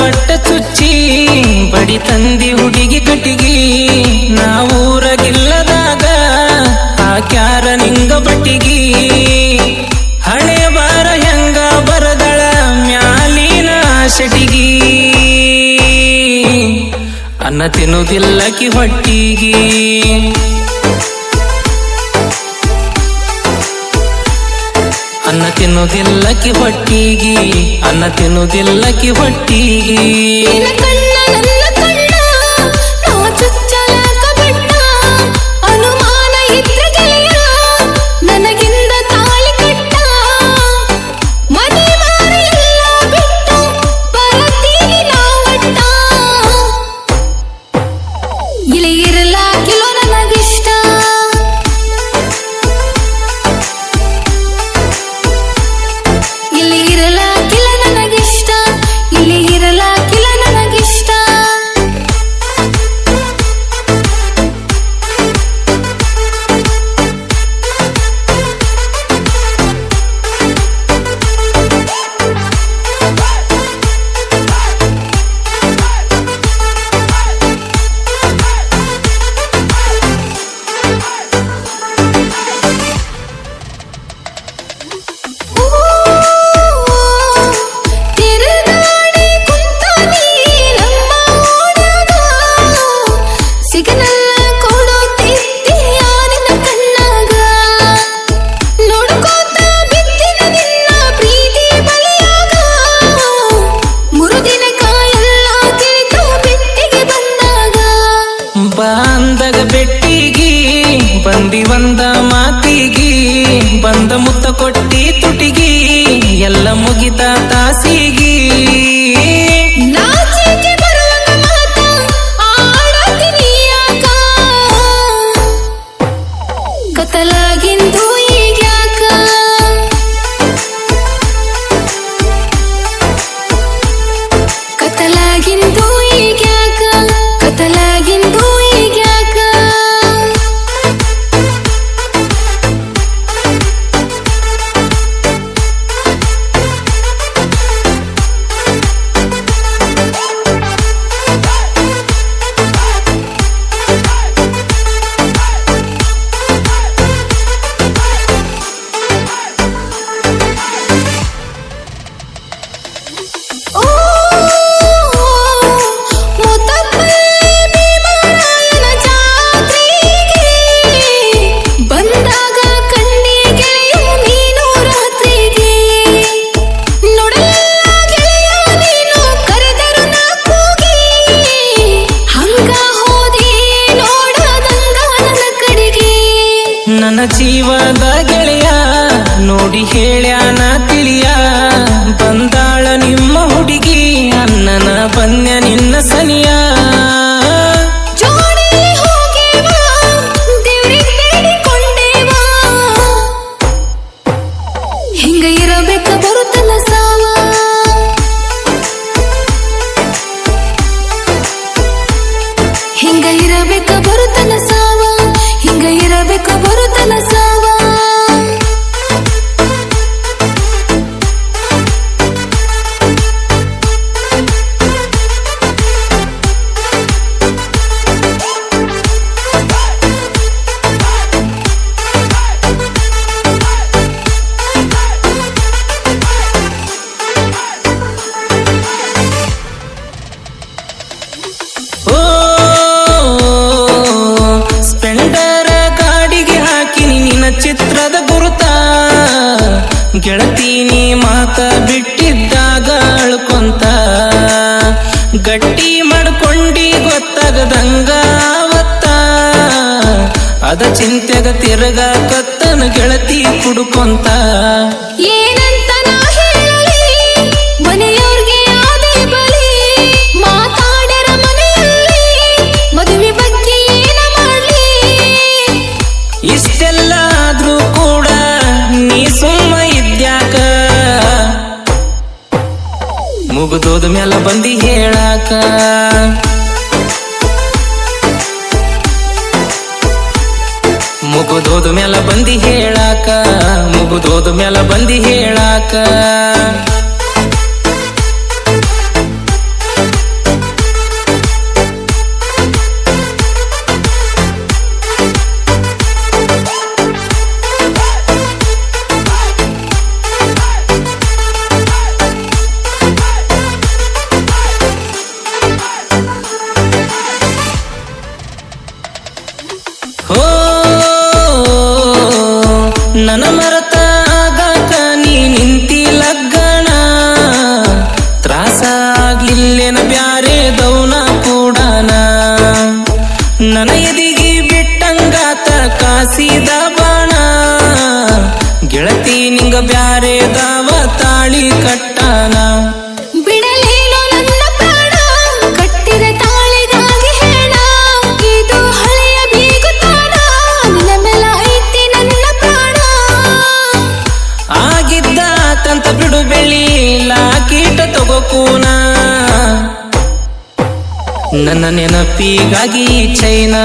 But ಚುಚ್ಚಿ, ಬಡಿ ತಂದಿ ಹುಡುಗಿ ಕಟ್ಟಿಗಿ. ನಾವೂರಗಿಲ್ಲದಾಗ ಆಕ್ಯಾರ ನಿಂಗ ಬಟ್ಟಿಗಿ. ಹಣೆ ಬಾರ ಹೆಂಗ ಬರದಳ ಮ್ಯಾಲಿನ ಶಟಿಗಿ ಅನ್ನ ತಿನ್ನುವುದಿಲ್ಲಕಿ ಹೊಟ್ಟಿಗಿ. ಅನ್ನ ಹೊಟ್ಟಿಗೆ ಅನ್ನ ತಿನ್ನುವುದಿಲ್ಲಕಿ ಹೊಟ್ಟಿಗಿ. ಮಾತಿಗಿ ಬಂದ ಮುತ್ತ ಕೊಟ್ಟಿ ತುಟಿಗಿ ಎಲ್ಲ ಮುಗಿತ ತಾಸಿಗಿ. ಜೀವದ ಗೆಳೆಯ, ನೋಡಿ ಹೇಳ್ಯಾನ ತಿಳಿಯ. ಬಂದಾಳ ನಿಮ್ಮ ಹುಡುಗಿ ಅನ್ನನ ಬನ್ಯ ನಿನ್ನ ಸನಿಯ. ಹಿಂಗ ಇರಬೇಕ ಬರುತ್ತಲ್ಲ ಸಾವ. ಗೆಳತೀನಿ ಮಾತ ಬಿಟ್ಟಿದ್ದಾಗ ಅಳ್ಕೊಂತ ಗಟ್ಟಿ ಮಾಡ್ಕೊಂಡಿ ಗೊತ್ತಾಗದಂಗ ಅವತ್ತ. ಅದ ಚಿಂತೆಗ ತಿರುಗಾಕತ್ತನ ಗೆಳತಿ ಕುಡ್ಕೊಂತ. ಮ್ಯಾಲ ಬಂದಿ ಹೇಳಾಕ. ಮುಗುದೋದ ಮ್ಯಾಲ ಬಂದಿ ಹೇಳಾಕ ಮುಗುದೋದ ಮ್ಯಾಲ ಬಂದಿ ಹೇಳಾಕ. ನನ್ನ ಮರತ ಆಗಾಕ ನೀ ನಿಂತಿ ಲಗ್ಗಣ. ತ್ರಾಸ ಆಗ್ಲಿಲ್ಲೇನ ಬ್ಯಾರೆ ದೌನ ಕೂಡನ. ನನ್ನ ಎದಿಗಿ ಬಿಟ್ಟಂಗಾತ ಕಾಸಿದ ಬಾಣ. ಗೆಳತಿ ನಿಂಗ ಬ್ಯಾರೆ ದಾವ ತಾಳಿ ಕಟ್ಟಾನ ನನ್ನ ನೆನಪಿಗಾಗಿ ಚೈನಾ.